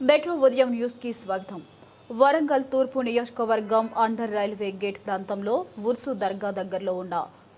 Metro ఉదయం న్యూస్కి స్వాగతం. వరంగల్ తూర్పు నియోజకవర్గం అండర్ రైల్వే గేట్ ప్రాంతంలో ఉర్సు దర్గా దగ్గరలో ఉన్న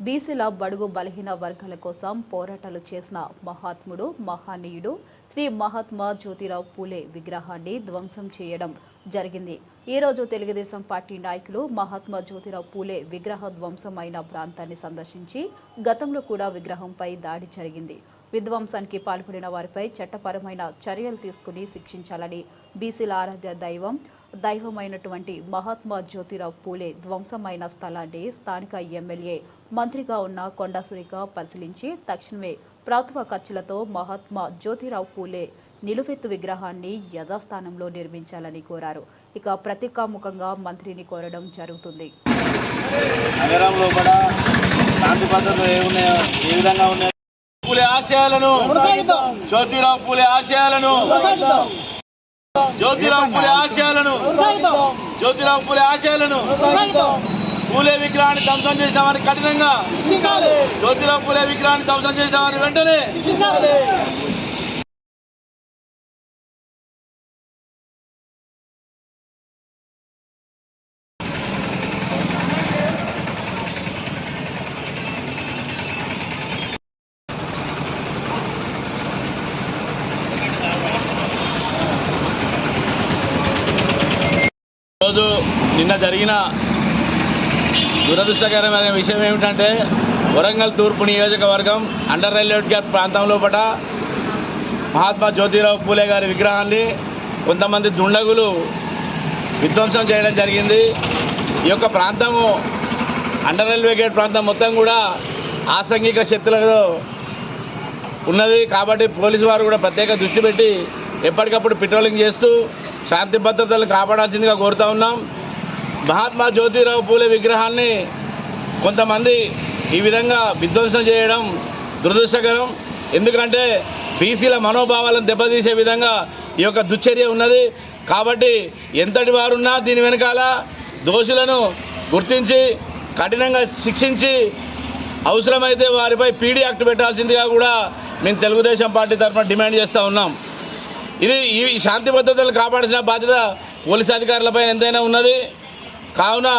బీసీల బడుగు బలహీన వర్గాల కోసం పోరాటాలు చేసిన మహాత్ముడు మహానీయుడు శ్రీ మహాత్మా జ్యోతిరావు పూలే విగ్రహాన్ని ధ్వంసం చేయడం జరిగింది. ఈ రోజు తెలుగుదేశం పార్టీ నాయకులు మహాత్మా జ్యోతిరావు పూలే విగ్రహ ధ్వంసమైన ప్రాంతాన్ని సందర్శించి గతంలో కూడా విగ్రహంపై దాడి జరిగింది. విధ్వంసానికి పాల్పడిన వారిపై చట్టపరమైన చర్యలు తీసుకుని శిక్షించాలని బీసీల ఆరాధ్య దైవం దైవమైనటువంటి మహాత్మా జ్యోతిరావు పూలే ధ్వంసమైన స్థలాన్ని స్థానిక ఎమ్మెల్యే మంత్రిగా ఉన్న కొండా సురేఖ పరిశీలించి తక్షణమే ప్రభుత్వ ఖర్చులతో మహాత్మా జ్యోతిరావు పూలే నిలువెత్తు విగ్రహాన్ని యథాస్థానంలో నిర్మించాలని కోరారు. ఇక ప్రతీకాముఖంగా మంత్రిని కోరడం జరుగుతుంది. నగరంలో కూడా శాంతి భద్రతలు ఏ ఉన్నాయో ఏ విధంగా ఉన్నాయో. పూలే ఆశయాలను జ్యోతిరావు పూలే ఆశయాలను జ్యోతిరావు పూలే ఆశయాలను జ్యోతిరావు పూలే ఆశయాలను పూలే విగ్రహాన్ని ధ్వంసం చేసిన వారిని కఠినంగా జ్యోతిరావు పూలే విగ్రహాన్ని ధ్వంసం చేసిన వారిని వెంటనే రోజు నిన్న జరిగిన దురదృష్టకరమైన విషయం ఏమిటంటే వరంగల్ తూర్పు నియోజకవర్గం అండర్ రైల్వే గేట్ ప్రాంతంలో పట మహాత్మా జ్యోతిరావు పూలే గారి విగ్రహాన్ని కొంతమంది దుండగులు విధ్వంసం చేయడం జరిగింది. ఈ యొక్క ప్రాంతము అండర్ రైల్వే గేట్ ప్రాంతం మొత్తం కూడా ఆసంఘిక శక్తులతో ఉన్నది. కాబట్టి పోలీసు వారు కూడా ప్రత్యేక దృష్టి పెట్టి ఎప్పటికప్పుడు పెట్రోలింగ్ చేస్తూ శాంతి భద్రతలు కాపాడాల్సిందిగా కోరుతా ఉన్నాం. మహాత్మా జ్యోతిరావు పూలే విగ్రహాన్ని కొంతమంది ఈ విధంగా విధ్వంసం చేయడం దురదృష్టకరం. ఎందుకంటే బీసీల మనోభావాలను దెబ్బతీసే విధంగా ఈ యొక్క దుశ్చర్య ఉన్నది. కాబట్టి ఎంతటి వారున్నా దీని వెనకాల దోషులను గుర్తించి కఠినంగా శిక్షించి అవసరమైతే వారిపై పీడీ యాక్ట్ పెట్టాల్సిందిగా కూడా మేము తెలుగుదేశం పార్టీ తరఫున డిమాండ్ చేస్తూ ఉన్నాం. ఇది ఈ శాంతి భద్రతలు కాపాడాల్సిన బాధ్యత పోలీస్ అధికారులపై ఎంతైనా ఉన్నది. కావున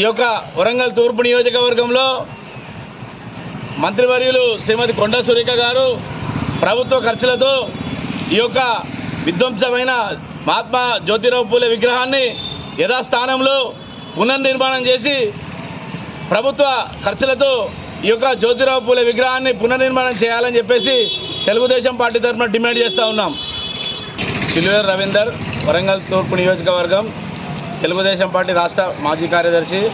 ఈ యొక్క వరంగల్ తూర్పు నియోజకవర్గంలో మంత్రివర్యులు శ్రీమతి కొండ సురేఖ గారు ప్రభుత్వ ఖర్చులతో ఈ యొక్క విధ్వంసమైన మహాత్మా జ్యోతిరావు పూలే విగ్రహాన్ని యథాస్థానంలో పునర్నిర్మాణం చేసి ప్రభుత్వ ఖర్చులతో ఈ యొక్క జ్యోతిరావు పూలే విగ్రహాన్ని పునర్నిర్మాణం చేయాలని చెప్పేసి తెలుగుదేశం పార్టీ తరఫున డిమాండ్ చేస్తూ ఉన్నాం. సిల్వేర్ రవీందర్ వరంగల్ తూర్పు నియోజకవర్గం తెలుగుదేశం పార్టీ రాష్ట్ర మాజీ కార్యదర్శి